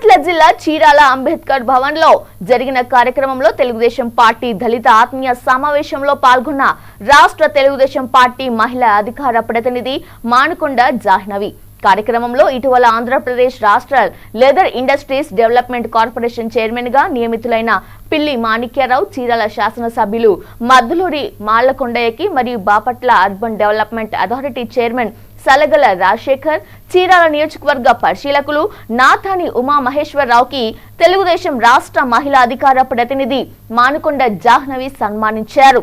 జిల్లా చీరాల అంబేద్కర్ భవన్లో జరిగిన కార్యక్రమంలో తెలుగుదేశం పార్టీ దళిత ఆత్మీయ సమావేశంలో పాల్గొన్న రాష్ట్ర తెలుగుదేశం పార్టీ మహిళా అధికార ప్రతినిధి మానుకొండ జాహ్నవి. కార్యక్రమంలో ఇటీవల ఆంధ్రప్రదేశ్ రాష్ట్ర లెదర్ ఇండస్ట్రీస్ డెవలప్మెంట్ కార్పొరేషన్ చైర్మన్గా నియమితులైన పిల్లి మాణిక్యారావు చీరాల శాసనసభ్యులు మద్దులూరి మాళ్ళకొండయ్యకి మరియు Bapatla urban development authority chairman Salagala Rajasekhar Chirala నియోజకవర్గ పరిశీలకులు నాథాని ఉమా మహేశ్వరరావుకి తెలుగుదేశం రాష్ట్ర మహిళా అధికార ప్రతినిధి మానుకొండ జాహ్నవి సన్మానించారు.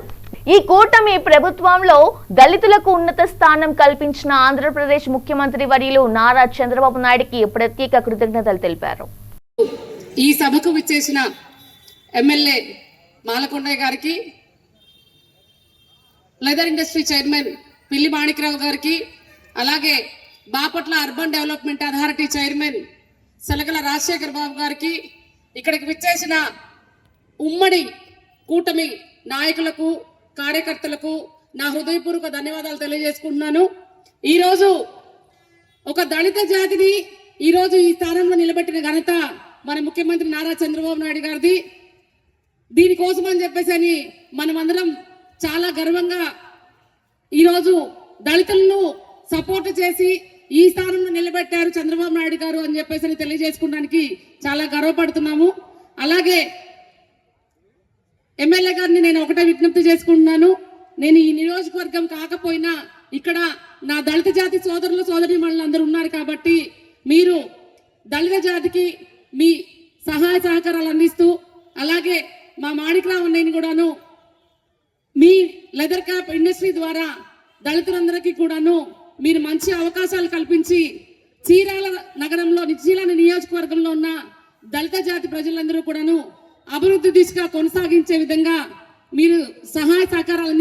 ఈ కూటమి ప్రభుత్వంలో దళితులకు ఉన్నత స్థానం కల్పించిన ఆంధ్రప్రదేశ్ ముఖ్యమంత్రి వర్యులు నారా చంద్రబాబు నాయుడుకి ప్రత్యేక కృతజ్ఞతలు తెలిపారు. ఈ సభకు విచ్చేసిన ఎమ్మెల్యే మాలకొండయ్య గారికి లెదర్ ఇండస్ట్రీ చైర్మన్ పిల్లి మాణిక్రావు గారికి అలాగే Bapatla urban development authority chairman Salagala Rajasekhar Babu గారికి ఇక్కడికి విచ్చేసిన ఉమ్మడి కూటమి నాయకులకు కార్యకర్తలకు నా హృదయపూర్వక ధన్యవాదాలు తెలియజేసుకుంటున్నాను. ఈరోజు ఒక దళిత జాతిని ఈరోజు ఈ స్థానంలో నిలబెట్టిన ఘనత మన ముఖ్యమంత్రి నారా చంద్రబాబు నాయుడు గారిది. దీనికోసం అని చెప్పేసి అని మనమందరం చాలా గర్వంగా ఈరోజు దళితులను సపోర్ట్ చేసి ఈ స్థానంలో నిలబెట్టారు చంద్రబాబు నాయుడు గారు అని చెప్పేసి తెలియజేసుకోవడానికి చాలా గర్వపడుతున్నాము. అలాగే ఎమ్మెల్యే గారిని నేను ఒకటే విజ్ఞప్తి చేసుకుంటున్నాను. నేను ఈ నియోజకవర్గం కాకపోయినా ఇక్కడ నా దళిత జాతి సోదరులు సోదరి అందరూ ఉన్నారు కాబట్టి మీరు దళిత జాతికి మీ సహాయ సహకారాలు అందిస్తూ అలాగే మా మాణిక్రావు అన్నయ్యని కూడాను మీ లెదర్ క్యాప్ ఇండస్ట్రీ ద్వారా దళితులందరికీ కూడాను మీరు మంచి అవకాశాలు కల్పించి చీరాల నగరంలో చీరాల నియోజకవర్గంలో ఉన్న దళిత జాతి ప్రజలందరూ కూడాను అభివృద్ధి దిశగా కొనసాగించే విధంగా మీరు సహాయ సహకారాలు